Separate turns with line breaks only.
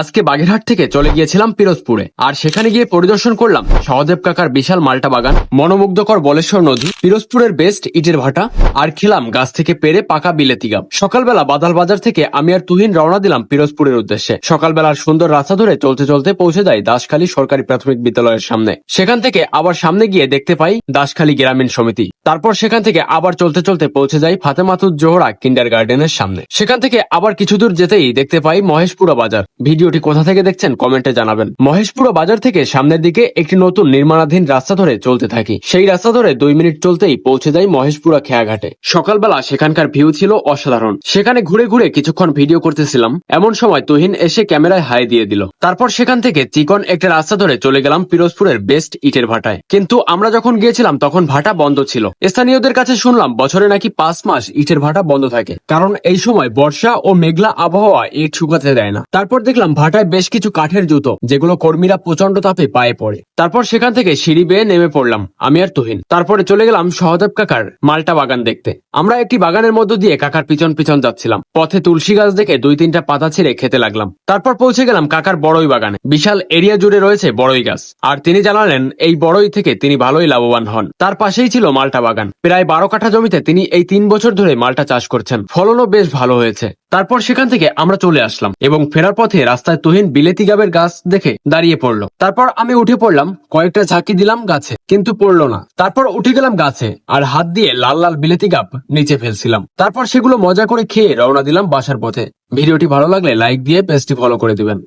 আজকে বাগেরহাট থেকে চলে গিয়েছিলাম পিরোজপুরে। আর সেখানে গিয়ে পরিদর্শন করলাম সহদেব কাকার বিশাল মাল্টা বাগান, মনোমুগ্ধকর বলেশ্বর নদী, পিরোজপুরের বেস্ট ইটের ভাটা, আর খেলাম গাছ থেকে পেরে পাকা বিলেতি গাম সকালবেলা বাদাল বাজার থেকে আমি আর তুহিন রওনা দিলাম পিরোজপুরের উদ্দেশ্যে। সকালবেলার সুন্দর রাস্তা ধরে চলতে চলতে পৌঁছে যায় দাসখালী সরকারি প্রাথমিক বিদ্যালয়ের সামনে। সেখান থেকে আবার সামনে গিয়ে দেখতে পাই দাসখালী গ্রামীণ সমিতি। তারপর সেখান থেকে আবার চলতে চলতে পৌঁছে যাই ফাতেমাতুজ জোহরা কিন্ডার গার্ডেনের সামনে। সেখান থেকে আবার কিছু দূর যেতেই দেখতে পাই মহেশপুরা বাজার। ভিডিওটি কোথা থেকে দেখছেন কমেন্টে জানাবেন। মহেশপুরা বাজার থেকে সামনের দিকে একটি নতুন নির্মাণাধীন রাস্তা ধরে চলতে থাকি। সেই রাস্তা ধরে দুই মিনিট চলতেই পৌঁছে যাই মহেশপুরা খেয়াঘাটে। সকালবেলা সেখানকার ভিউ ছিল অসাধারণ। সেখানে ঘুরে ঘুরে কিছুক্ষণ ভিডিও করতেছিলাম। এমন সময় তুহিন এসে ক্যামেরায় হাই দিয়ে দিল। তারপর সেখান থেকে চিকন একটা রাস্তা ধরে চলে গেলাম পিরোজপুরের বেস্ট ইটের ভাটায়। কিন্তু আমরা যখন গিয়েছিলাম তখন ভাটা বন্ধ ছিল। স্থানীয়দের কাছে শুনলাম বছরে নাকি পাঁচ মাস ইটের ভাটা বন্ধ থাকে। কারণ এই সময় বর্ষা ও মেঘলা আবহাওয়া ইট শুকাতে দেয় না। তারপর দেখলাম ভাটায় বেশ কিছু কাঠের জুতো, যেগুলো কর্মীরা প্রচণ্ড তাপে পায়ে পড়ে। তারপর সেখান থেকে সিঁড়ি বেয়ে নেমে পড়লাম, আমি আর তুহিন। তারপরে চলে গেলাম সহদেব কাকার মালটা বাগান দেখতে। আমরা একটি বাগানের মধ্য দিয়ে কাকার পিছন পিছন যাচ্ছিলাম। পথে তুলসী গাছ দেখে দুই তিনটা পাতা ছিঁড়ে খেতে লাগলাম। তারপর পৌঁছে গেলাম কাকার বড়ই বাগানে। বিশাল এরিয়া জুড়ে রয়েছে বড়ই গাছ। আর তিনি জানালেন, এই বড়ই থেকে তিনি ভালোই লাভবান হন। তার পাশেই ছিল মালটা বাগান। প্রায় বারো কাঠা জমিতে তিনি এই তিন বছর ধরে মালটা চাষ করছেন। ফলনও বেশ ভালো হয়েছে। তারপর সেখান থেকে আমরা চলে আসলাম এবং ফেরার পথে রাস্তায় তুহিন বিলেতি গাবের গাছ দেখে দাঁড়িয়ে পড়ল। তারপর আমি উঠে পড়লাম, কয়েকটা ঝাঁকি দিলাম গাছে, কিন্তু পড়ল না। তারপর উঠে গেলাম গাছে আর হাত দিয়ে লাল লাল বিলেতি গাব নিচে ফেলছিলাম। তারপর সেগুলো মজা করে খেয়ে রওনা দিলাম বাসার পথে। ভিডিওটি ভালো লাগলে লাইক দিয়ে পেজটি ফলো করে দিবেন।